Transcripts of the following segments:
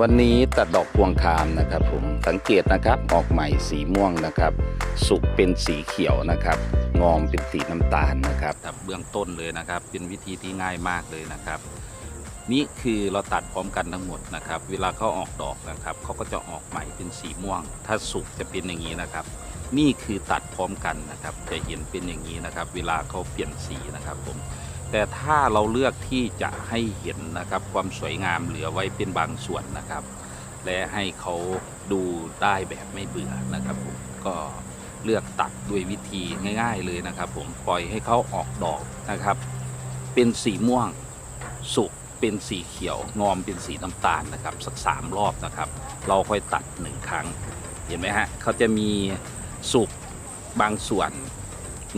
วันนี้ตัดดอกพวงคามนะครับผมสังเกตนะครับออกใหม่สีม่วงนะครับ สุกเป็นสีเขียวนะครับ งอมเป็นสีน้ำตาลนะครับเบื้องต้นเลยนะครับ เป็นวิธีที่ง่ายมากเลยนะครับ นี่คือเราตัดพร้อมกันทั้งหมดนะครับ เวลาเขาออกดอกนะครับเขาก็จะออกใหม่เป็นสีม่วง ถ้าสุกจะเป็นอย่างนี้นะครับ นี่คือตัดพร้อมกันนะครับจะเห็นเป็นอย่างนี้นะครับ เวลาเขาเปลี่ยนสีนะครับผม แต่ถ้าเราเลือกที่จะให้เห็นนะครับความสวยงามเหลือไว้เป็นบางส่วนนะครับ และให้เขาดูได้แบบไม่เบื่อนะครับผมก็เลือกตัดด้วยวิธีง่าย ๆเลยนะครับ ผมปล่อยให้เขาออกดอกนะครับ เป็นสีม่วงสุกเป็นสีเขียวงอมเป็นสีน้ำตาลนะครับ สักสามรอบนะครับ เราค่อยตัดหนึ่งครั้ง เห็นไหมฮะเขาจะมีสุกบางส่วน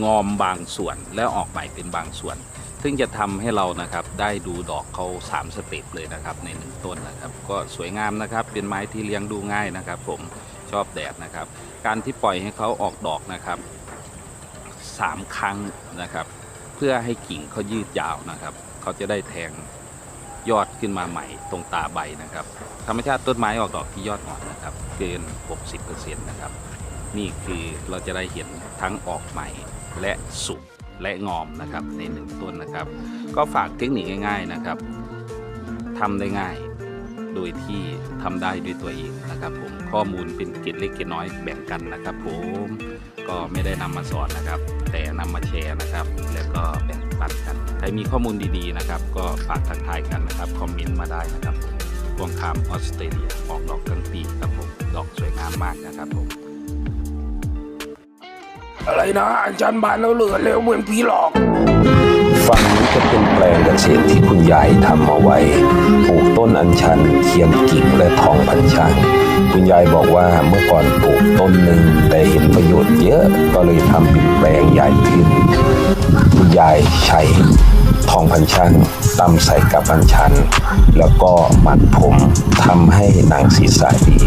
งอมบางส่วนแล้วออกใหม่เป็นบางส่วน ซึ่งจะทำให้เรานะครับได้ดูดอกเขา3สเต็ปเลยนะครับในหนึ่งต้นนะครับ ก็สวยงามนะครับเป็นไม้ที่เลี้ยงดูง่ายนะครับ ผมชอบแดดนะครับ การที่ปล่อยให้เขาออกดอกนะครับสามครั้งนะครับ เพื่อให้กิ่งเขายืดยาวนะครับเขาจะได้แทงยอดขึ้นมาใหม่ตรงตาใบนะครับ ธรรมชาติต้นไม้ออกดอกที่ยอดอ่อนนะครับ เกิน 60%นะครับ นี่คือเราจะได้เห็นทั้งออกใหม่และสุก และงอมนะครับในหนึ่งต้นนะครับ ก็ฝากเทคนิคง่าย ๆนะครับทำได้ง่ายโดยที่ทำได้ด้วยตัวเองนะครับ ผมข้อมูลเป็นเกร็ดเล็กเกร็ดน้อยแบ่งกันนะครับ ผมก็ไม่ได้นำมาสอนนะครับ แต่นำมาแชร์นะครับ แล้วก็แบ่งปันกันใครมีข้อมูลดีๆนะครับ ก็ฝากทักทายกันนะครับคอมเมนต์มาได้นะครับพวงคามออสเตรเลียออกดอกทั้งปีครับผมดอกสวยงามมากนะครับผม อะไรนะอาจารย์บานเราเหลือเร็วเหมือนผีหลอก ฝั่งนี้จะเป็นแปลงเกษตรที่คุณยายทำเอาไว้ปลูกต้นอัญชันเทียนกิ่งและทองพันช่างคุณยายบอกว่าเมื่อก่อนปลูกต้นหนึ่งแต่เห็นประโยชน์เยอะก็เลยทำเป็นแปลงใหญ่ขึ้นคุณยายใช้ทองพันช่างตำใส่กับอัญชัน แล้วก็มัดผมท หนังศีรษะดี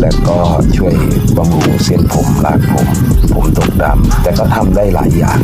และก็ช่วยบำรุงเส้นผมรากผม ผมตกดำแต่ก็ทำได้หลายอย่าง